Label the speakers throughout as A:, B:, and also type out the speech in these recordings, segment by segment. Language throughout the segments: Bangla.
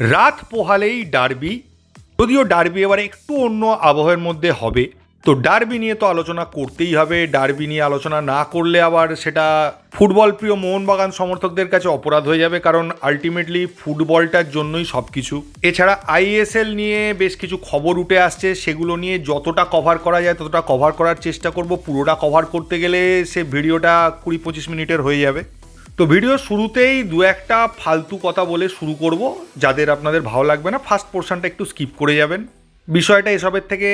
A: রাত পোহালেই ডার্বি। যদিও ডার্বি এবারে একটু অন্য আবহের মধ্যে হবে। তো ডার্বি নিয়ে তো আলোচনা করতেই হবে। ডার্বি নিয়ে আলোচনা না করলে আবার সেটা ফুটবল প্রিয় মোহনবাগান সমর্থকদের কাছে অপরাধ হয়ে যাবে, কারণ আলটিমেটলি ফুটবলটার জন্যই সব কিছু এছাড়া আইএসএল নিয়ে বেশ কিছু খবর উঠে আসছে। সেগুলো নিয়ে যতটা কভার করা যায় ততটা কভার করার চেষ্টা করব। পুরোটা কভার করতে গেলে সে ভিডিওটা কুড়ি পঁচিশ মিনিটের হয়ে যাবে। তো ভিডিও শুরুতেই দু একটা ফালতু কথা বলে শুরু করব, যাদের আপনাদের ভালো লাগবে না ফার্স্ট পোর্শনটা একটু স্কিপ করে যাবেন। বিষয়টা এসবের থেকে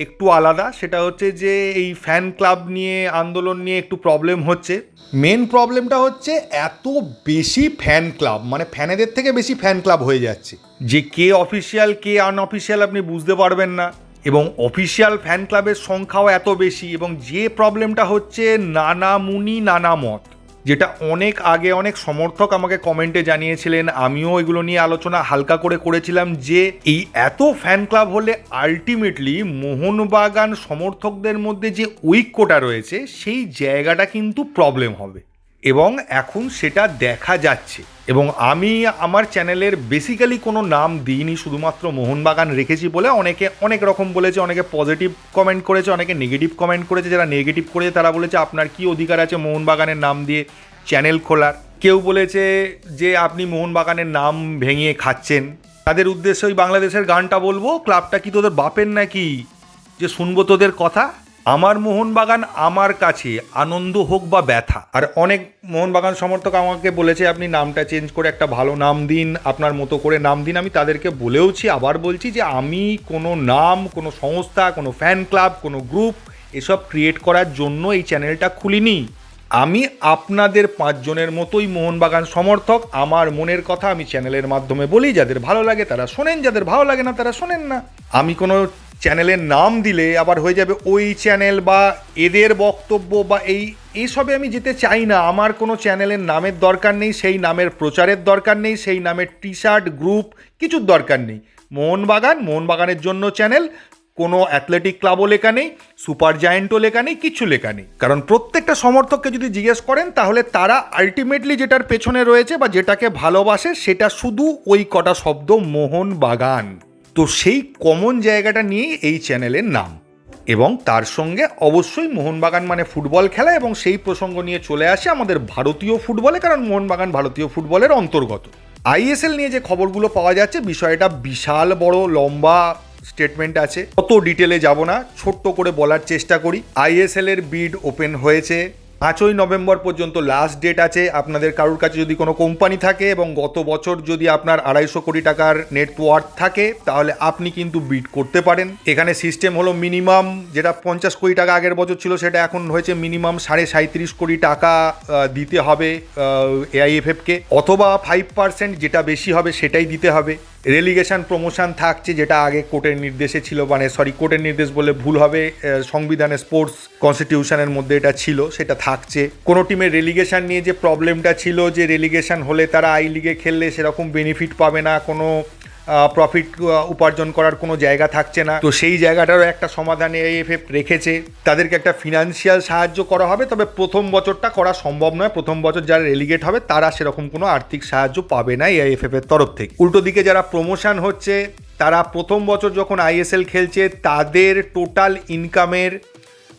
A: একটু আলাদা, সেটা হচ্ছে যে এই ফ্যান ক্লাব নিয়ে, আন্দোলন নিয়ে একটু প্রবলেম হচ্ছে। মেন প্রবলেমটা হচ্ছে এত বেশি ফ্যান ক্লাব মানে ফ্যানেদের থেকে বেশি ফ্যান ক্লাব হয়ে যাচ্ছে। যে কে অফিসিয়াল কে আনঅফিসিয়াল আপনি বুঝতে পারবেন না। এবং অফিসিয়াল ফ্যান ক্লাবের সংখ্যাও এত বেশি, এবং যে প্রবলেমটা হচ্ছে নানা মুনি নানা মত। যেটা অনেক আগে অনেক সমর্থক আমাকে কমেন্টে জানিয়েছিলেন, আমিও এগুলো নিয়ে আলোচনা হালকা করে করেছিলাম যে এই এত ফ্যান ক্লাব হলে আলটিমেটলি মোহনবাগান সমর্থকদের মধ্যে যে ঐক্যটা রয়েছে, সেই জায়গাটা কিন্তু প্রবলেম হবে। এবং এখন সেটা দেখা যাচ্ছে। এবং আমি আমার চ্যানেলের বেসিক্যালি কোনো নাম দিইনি, শুধুমাত্র মোহনবাগান রেখেছি বলে অনেকে অনেক রকম বলেছে, অনেকে পজিটিভ কমেন্ট করেছে, অনেকে নেগেটিভ কমেন্ট করেছে। যারা নেগেটিভ করেছে তারা বলেছে, আপনার কি অধিকার আছে মোহনবাগানের নাম দিয়ে চ্যানেল খোলার? কেউ বলেছে যে, আপনি মোহনবাগানের নাম ভেঙে খাচ্ছেন। তাদের উদ্দেশ্যে ওই বাংলাদেশের গানটা বলব। ক্লাবটা কি তোদের বাপের নাকি? যে শুনব তোদের কথা? আমার মোহনবাগান আমার কাছে, আনন্দ হোক বা ব্যথা। আর অনেক মোহনবাগান সমর্থক আমাকে বলেছে, আপনি নামটা চেঞ্জ করে একটা ভালো নাম দিন, আপনার মতো করে নাম দিন। আমি তাদেরকে বলেওছি, আবার বলছি যে, আমি কোনো নাম, কোনো সংস্থা, কোনো ফ্যান ক্লাব কোনো গ্রুপ এসব ক্রিয়েট করার জন্য এই চ্যানেলটা খুলিনি। আমি আপনাদের পাঁচজনের মতোই মোহনবাগান সমর্থক। আমার মনের কথা আমি চ্যানেলের মাধ্যমে বলি। যাদের ভালো লাগে তারা শোনেন, যাদের ভালো লাগে না তারা শোনেন না। আমি কোনো চ্যানেলের নাম দিলে আবার হয়ে যাবে ওই চ্যানেল বা এদের বক্তব্য বা এই, এইসবে আমি যেতে চাই না। আমার কোনো চ্যানেলের নামের দরকার নেই, সেই নামের প্রচারের দরকার নেই, সেই নামের টি শার্ট গ্রুপ কিছুর দরকার নেই। মোহনবাগান, মোহনবাগানের জন্য চ্যানেল, কোনো অ্যাথলেটিক ক্লাবও লেখা নেই, সুপার জায়েন্টও লেখা নেই কিচ্ছু লেখা নেই। কারণ প্রত্যেকটা সমর্থককে যদি জিজ্ঞেস করেন, তাহলে তারা আলটিমেটলি যেটার পেছনে রয়েছে বা যেটাকে ভালোবাসে, সেটা শুধু ওই কটা শব্দ মোহন বাগান তো সেই কমন জায়গাটা নিয়েই এই চ্যানেলের নাম। এবং তার সঙ্গে অবশ্যই মোহনবাগান মানে ফুটবল খেলা এবং সেই প্রসঙ্গ নিয়ে চলে আসে আমাদের ভারতীয় ফুটবলে, কারণ মোহনবাগান ভারতীয় ফুটবলের অন্তর্গত। আইএসএল নিয়ে যে খবরগুলো পাওয়া যাচ্ছে, বিষয়টা বিশাল বড়, লম্বা স্টেটমেন্ট আছে। অত ডিটেলে যাব না, ছোট্ট করে বলার চেষ্টা করি। আইএসএল এর বিড ওপেন হয়েছে। পাঁচই নভেম্বর পর্যন্ত লাস্ট ডেট আছে। আপনাদের কারোর কাছে যদি কোনো কোম্পানি থাকে এবং গত বছর যদি আপনার আড়াইশো কোটি টাকার নেটওয়ার্ক থাকে, তাহলে আপনি কিন্তু বিড করতে পারেন। এখানে সিস্টেম হলো মিনিমাম যেটা পঞ্চাশ কোটি টাকা আগের বছর ছিল, সেটা এখন হয়েছে মিনিমাম সাড়ে সাঁত্রিশ কোটি টাকা দিতে হবে এআইএফএফকে অথবা ফাইভ পার্সেন্ট যেটা বেশি হবে, সেটাই দিতে হবে। রেলিগেশন প্রমোশন থাকছে, যেটা আগে কোর্টের নির্দেশে ছিল মানে সরি কোর্টের নির্দেশ বলে ভুল হবে সংবিধানে স্পোর্টস কনস্টিটিউশনের মধ্যে এটা ছিল, সেটা থাকছে। কোনো টিমের রেলিগেশন নিয়ে যে প্রবলেমটা ছিল, যে রেলিগেশন হলে তারা আই লিগে খেললে সেরকম বেনিফিট পাবে না, কোনো প্রফিট উপার্জন করার কোনো জায়গা থাকছে না। তো সেই জায়গাটারও একটা সমাধানে এএফএফ রেখেছে। তাদেরকে একটা ফিনান্সিয়াল সাহায্য করা হবে, তবে প্রথম বছরটা করা সম্ভব নয়। প্রথম বছর যারা রেলিগেট হবে, তারা সেরকম কোনো আর্থিক সাহায্য পাবে না এআইএফএফ এর তরফ থেকে। উল্টো দিকে যারা প্রমোশন হচ্ছে, তারা প্রথম বছর যখন আইএসএল খেলছে, তাদের টোটাল ইনকামের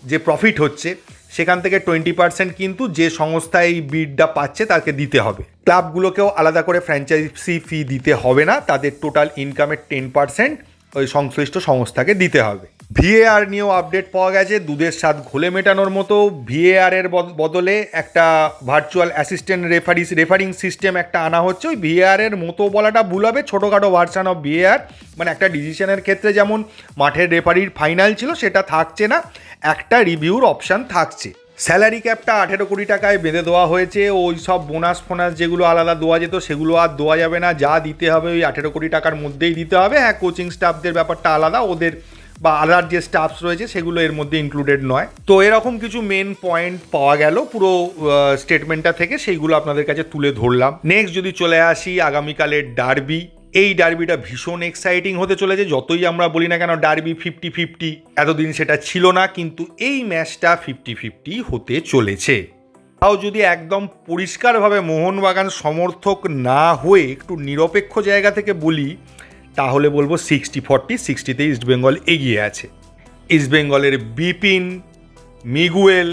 A: যে প্রফিট হচ্ছে সেখান থেকে টোয়েন্টি পার্সেন্ট কিন্তু যে সংস্থা এই বিডটা পাচ্ছে তাকে দিতে হবে। ক্লাবগুলোকেও আলাদা করে ফ্র্যাঞ্চাইজি ফি দিতে হবে না, তাদের টোটাল ইনকামের টেন পার্সেন্ট ওই সংশ্লিষ্ট সংস্থাকে দিতে হবে। ভিএআর নিয়েও আপডেট পাওয়া গেছে, দুধের স্বাদ ঘোলে মেটানোর মতো। ভিএআর এর বদ- বদলে একটা virtual assistant referees refereeing system একটা আনা হচ্ছে। ওই ভিএআর এর মতো বলাটা ভুল হবে, ছোটোখাটো ভার্সান অফ ভিএআর মানে একটা ডিসিশনের ক্ষেত্রে যেমন মাঠের রেফারির ফাইনাল ছিল, সেটা থাকছে না। একটা রিভিউর অপশান থাকছে। স্যালারি ক্যাপটা আঠেরো কোটি টাকায় বেঁধে দেওয়া হয়েছে, ওই সব বোনাস ফোনাস যেগুলো আলাদা দেওয়া যেত, সেগুলো আর দেওয়া যাবে না। যা দিতে হবে ওই আঠেরো কোটি টাকার মধ্যেই দিতে হবে। হ্যাঁ কোচিং স্টাফদের ব্যাপারটা আলাদা, ওদের বা আলার যে স্টাফস রয়েছে, সেগুলো এর মধ্যে ইনক্লুডেড নয়। তো এরকম কিছু মেন পয়েন্ট পাওয়া গেল, পুরো স্টেটমেন্টটা থেকে, সেইগুলো আপনাদের কাছে তুলে ধরলাম। নেক্সট যদি চলে আসি, আগামীকালের ডার্বি এই ডার্বিটা ভীষণ এক্সাইটিং হতে চলেছে, যতই আমরা বলি না কেন ডার্বি ফিফটি ফিফটি এতদিন সেটা ছিল না, কিন্তু এই ম্যাচটা ফিফটি ফিফটি হতে চলেছে। তাও যদি একদম পরিষ্কারভাবে মোহনবাগান সমর্থক না হয়ে একটু নিরপেক্ষ জায়গা থেকে বলি, তাহলে বলব সিক্সটি ফর্টি সিক্সটিতে ইস্টবেঙ্গল এগিয়ে আছে। ইস্টবেঙ্গলের বিপিন, মিগুয়েল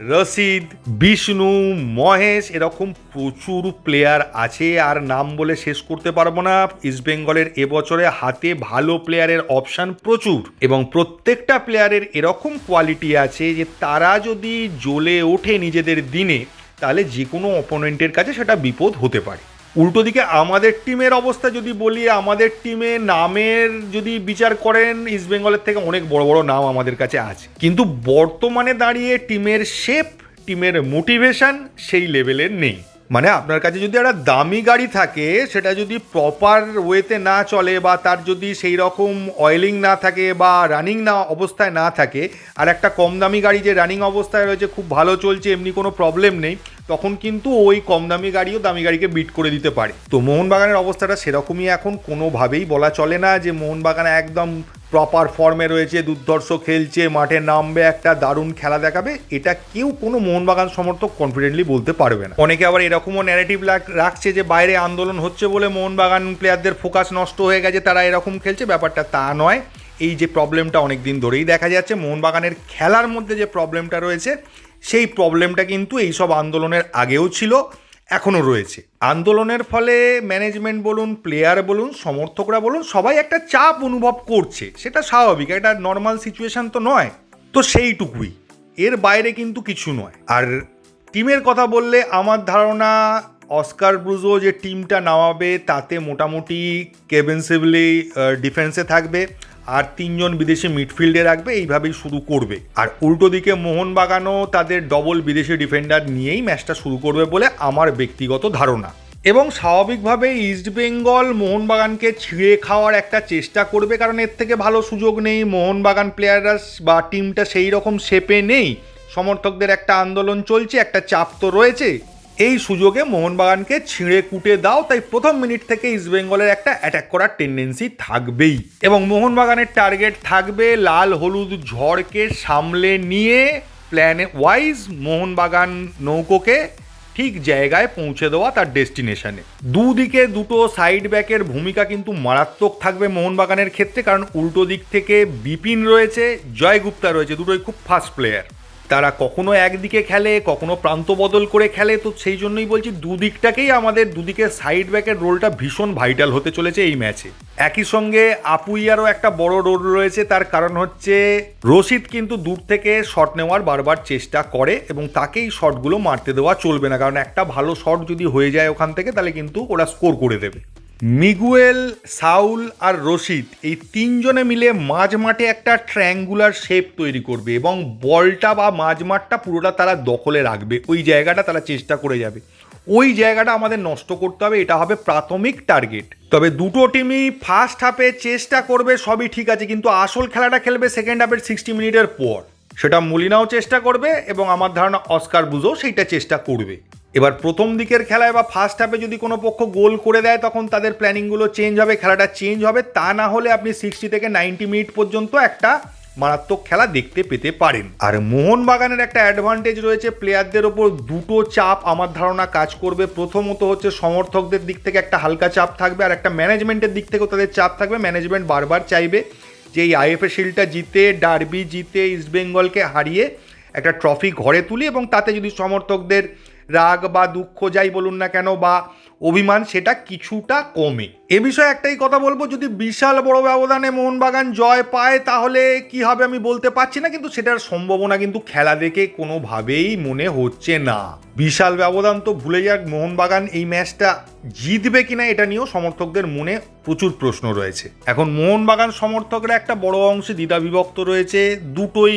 A: রশিদ বিষ্ণু, মহেশ এরকম প্রচুর প্লেয়ার আছে আর নাম বলে শেষ করতে পারব না। ইস্টবেঙ্গলের এবছরে হাতে ভালো প্লেয়ারের অপশান প্রচুর এবং প্রত্যেকটা প্লেয়ারের এরকম কোয়ালিটি আছে যে তারা যদি জ্বলে ওঠে নিজেদের দিনে, তাহলে যে কোনো অপোনেন্টের কাছে সেটা বিপদ হতে পারে। উল্টো দিকে আমাদের টিমের অবস্থা যদি বলি, আমাদের টিমে নামের যদি বিচার করেন ইস্টবেঙ্গলের থেকে অনেক বড় বড় নাম আমাদের কাছে আছে। কিন্তু বর্তমানে দাঁড়িয়ে টিমের শেপ টিমের মোটিভেশন সেই লেভেলের নেই। মানে আপনার কাছে যদি একটা দামি গাড়ি থাকে, সেটা যদি প্রপার ওয়েতে না চলে বা তার যদি সেই রকম অয়েলিং না থাকে বা রানিং না, অবস্থায় না থাকে, আর একটা কম দামি গাড়ি যে রানিং অবস্থায় রয়েছে, খুব ভালো চলছে, এমনি কোনো প্রবলেম নেই। তখন কিন্তু ওই কম দামি গাড়িও দামি গাড়িকে বিট করে দিতে পারে। তো মোহনবাগানের অবস্থাটা সেরকমই এখন, কোনোভাবেই বলা চলে না যে মোহনবাগান একদম প্রপার ফর্মে রয়েছে, দুর্ধর্ষ খেলছে, মাঠে নামবে, একটা দারুণ খেলা দেখাবে, এটা কেউ কোনো মোহনবাগান সমর্থক কনফিডেন্টলি বলতে পারবে না। অনেকে আবার এরকমও ন্যারেটিভ রাখছে যে বাইরে আন্দোলন হচ্ছে বলে মোহনবাগান প্লেয়ারদের ফোকাস নষ্ট হয়ে গেছে, তারা এরকম খেলছে। ব্যাপারটা তা নয়। এই যে প্রবলেমটা অনেক দিন ধরেই দেখা যাচ্ছে, মোহনবাগানের খেলার মধ্যে যে প্রবলেমটা রয়েছে সেই প্রবলেমটা কিন্তু এইসব আন্দোলনের আগেও ছিল, এখনও রয়েছে। আন্দোলনের ফলে ম্যানেজমেন্ট বলুন প্লেয়ার বলুন, সমর্থকরা বলুন, সবাই একটা চাপ অনুভব করছে। সেটা স্বাভাবিক, এটা নর্মাল সিচুয়েশান তো নয়, তো সেইটুকুই। এর বাইরে কিন্তু কিছু নয়। আর টিমের কথা বললে আমার ধারণা, অস্কার ব্রুজো যে টিমটা নামাবে, তাতে মোটামুটি কেভেনসিভলি ডিফেন্সে থাকবে। আর তিনজন বিদেশি মিডফিল্ডে রাখবে, এইভাবেই শুরু করবে। আর উল্টো দিকে মোহনবাগানও তাদের ডবল বিদেশি ডিফেন্ডার নিয়েই ম্যাচটা শুরু করবে বলে আমার ব্যক্তিগত ধারণা। এবং স্বাভাবিকভাবে ইস্টবেঙ্গল মোহনবাগানকে ছিঁড়ে খাওয়ার একটা চেষ্টা করবে, কারণ এর থেকে ভালো সুযোগ নেই। মোহনবাগান প্লেয়াররা বা টিমটা সেই রকম শেপে নেই। সমর্থকদের একটা আন্দোলন চলছে, একটা চাপ তো রয়েছে। এই সুযোগে মোহনবাগানকে ছিঁড়ে কুটে দাও, তাই প্রথম মিনিট থেকে ইস্টবেঙ্গলের একটা অ্যাটাক করার টেন্ডেন্সি থাকবেই। এবং মোহনবাগানের টার্গেট থাকবে লাল, হলুদ, ঝড়কে সামলে নিয়ে প্ল্যানে ওয়াইজ মোহনবাগান নৌকোকে ঠিক জায়গায় পৌঁছে দেওয়া তার ডেস্টিনেশনে দুদিকে দুটো সাইড ব্যাকের ভূমিকা কিন্তু মারাত্মক থাকবে মোহনবাগানের ক্ষেত্রে, কারণ উল্টো দিক থেকে বিপিন রয়েছে, জয়গুপ্তা রয়েছে, দুটোই খুব ফাস্ট প্লেয়ার তারা কখনো একদিকে খেলে, কখনো প্রান্ত বদল করে খেলে। তো সেই জন্যই বলছি, দুদিকটাকেই আমাদের, দুদিকে সাইড ব্যাকের রোলটা ভীষণ ভাইটাল হতে চলেছে এই ম্যাচে একই সঙ্গে আপুইয়ারও একটা বড় রোল রয়েছে, তার কারণ হচ্ছে রশিদ কিন্তু দূর থেকে শট নেওয়ার বারবার চেষ্টা করে এবং তাকেই শটগুলো মারতে দেওয়া চলবে না। কারণ একটা ভালো শট যদি হয়ে যায় ওখান থেকে, তাহলে কিন্তু ওরা স্কোর করে দেবে। মিগুয়েল, সাউল আর রশিদ এই তিনজনে মিলে মাঝ মাঠে একটা ট্রায়াঙ্গুলার শেপ তৈরি করবে এবং বলটা বা মাঝ মাঠটা পুরোটা তারা দখলে রাখবে। ওই জায়গাটা তারা চেষ্টা করে যাবে। ওই জায়গাটা আমাদের নষ্ট করতে হবে, এটা হবে প্রাথমিক টার্গেট। তবে দুটো টিমই ফার্স্ট হাফে চেষ্টা করবে, সবই ঠিক আছে, কিন্তু আসল খেলাটা খেলবে সেকেন্ড হাফের সিক্সটি মিনিটের পর। সেটা মুলিনাও চেষ্টা করবে এবং আমার ধারণা অস্কার বুঝো সেইটা চেষ্টা করবে। এবার প্রথম দিকের খেলায় বা ফার্স্ট হাফে যদি কোনো পক্ষ গোল করে দেয়, তখন তাদের প্ল্যানিংগুলো চেঞ্জ হবে, খেলাটা চেঞ্জ হবে। তা না হলে আপনি সিক্সটি থেকে নাইনটি মিনিট পর্যন্ত একটা মারাত্মক খেলা দেখতে পেতে পারেন। আর মোহনবাগানের একটা অ্যাডভান্টেজ রয়েছে প্লেয়ারদের ওপর দুটো চাপ আমার ধারণা কাজ করবে। প্রথমত হচ্ছে সমর্থকদের দিক থেকে একটা হালকা চাপ থাকবে, আর একটা ম্যানেজমেন্টের দিক থেকেও তাদের চাপ থাকবে। ম্যানেজমেন্ট বারবার চাইবে যে এই আইএফএ শিল্ডটা জিতে ডার্বি জিতে ইস্টবেঙ্গলকে হারিয়ে একটা ট্রফি ঘরে তুলি, এবং তাতে যদি সমর্থকদের রাগ বা দুঃখ যাই বলুন না কেন বা অভিমান সেটা কিছুটা কমে। এ বিষয়ে একটাই কথা বলব, যদি বিশাল বড় ব্যবধানে মোহনবাগান জয় পায়, তাহলে কি হবে আমি বলতে পারছি না, কিন্তু সেটার সম্ভাবনা কিন্তু খেলা দেখে কোনোভাবেই মনে হচ্ছে না। বিশাল ব্যবধান তো ভুলে যাক, মোহনবাগান এই ম্যাচটা জিতবে কিনা এটা নিয়েও সমর্থকদের মনে প্রচুর প্রশ্ন রয়েছে। এখন মোহনবাগান সমর্থকরা একটা বড় অংশে দ্বিধা বিভক্ত রয়েছে, দুটোই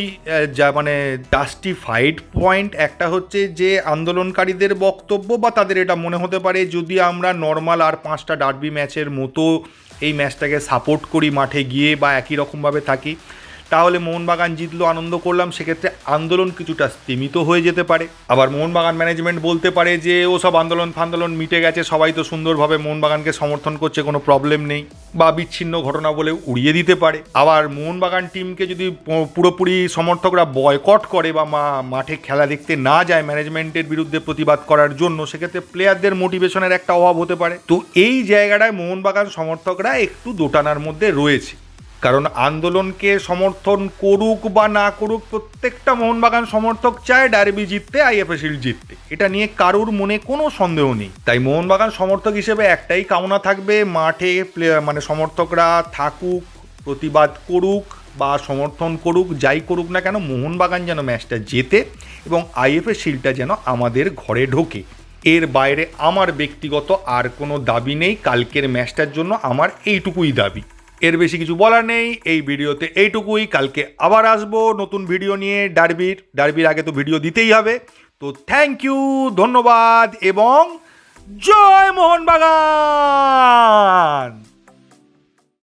A: যা মানে জাস্টিফাইড পয়েন্ট একটা হচ্ছে যে আন্দোলনকারীদের বক্তব্য বা তাদের এটা মনে হতে পারে, যদি আমরা নর্মাল আর পাঁচটা ডার্বি ম্যাচের মতো এই ম্যাচটাকে সাপোর্ট করি মাঠে গিয়ে বা একই রকমভাবে থাকি। তাহলে মোহনবাগান জিতলো, আনন্দ করলাম। সেক্ষেত্রে আন্দোলন কিছুটা স্তীমিত হয়ে যেতে পারে। আবার মোহনবাগান ম্যানেজমেন্ট বলতে পারে যে ওসব আন্দোলন ফান্দোলন মিটে গেছে, সবাই তো সুন্দরভাবে মোহনবাগানকে সমর্থন করছে, কোনো প্রবলেম নেই। বা বিচ্ছিন্ন ঘটনা বলে উড়িয়ে দিতে পারে। আবার মোহনবাগান টিমকে যদি পুরোপুরি সমর্থকরা বয়কট করে বা মা- মাঠে খেলা দেখতে না যায় ম্যানেজমেন্টের বিরুদ্ধে প্রতিবাদ করার জন্য, সেক্ষেত্রে প্লেয়ারদের মোটিভেশনের একটা অভাব হতে পারে। তো এই জায়গাটায় মোহনবাগান সমর্থকরা একটু দোটানার মধ্যে রয়েছে। কারণ আন্দোলনকে সমর্থন করুক বা না করুক, প্রত্যেকটা মোহনবাগান সমর্থক চায় ডার্বি জিততে আইএফএ শিল্ড জিততে। এটা নিয়ে কারুর মনে কোনো সন্দেহ নেই। তাই মোহনবাগান সমর্থক হিসেবে একটাই কামনা থাকবে, মাঠে মানে সমর্থকরা থাকুক, প্রতিবাদ করুক বা সমর্থন করুক, যাই করুক না কেন, মোহনবাগান যেন ম্যাচটা জেতে এবং আইএফএ শিল্ডটা যেন আমাদের ঘরে ঢোকে। এর বাইরে আমার ব্যক্তিগত আর কোনো দাবি নেই। কালকের ম্যাচটার জন্য আমার এইটুকুই দাবি। এর বেশি কিছু বলার নেই। এই ভিডিওতে এইটুকুই। কালকে আবার আসব নতুন ভিডিও নিয়ে ডারবির। ডারবির আগে তো ভিডিও দিতেই হবে। তো থ্যাংক ইউ ধন্যবাদ এবং জয় মোহনবাগান!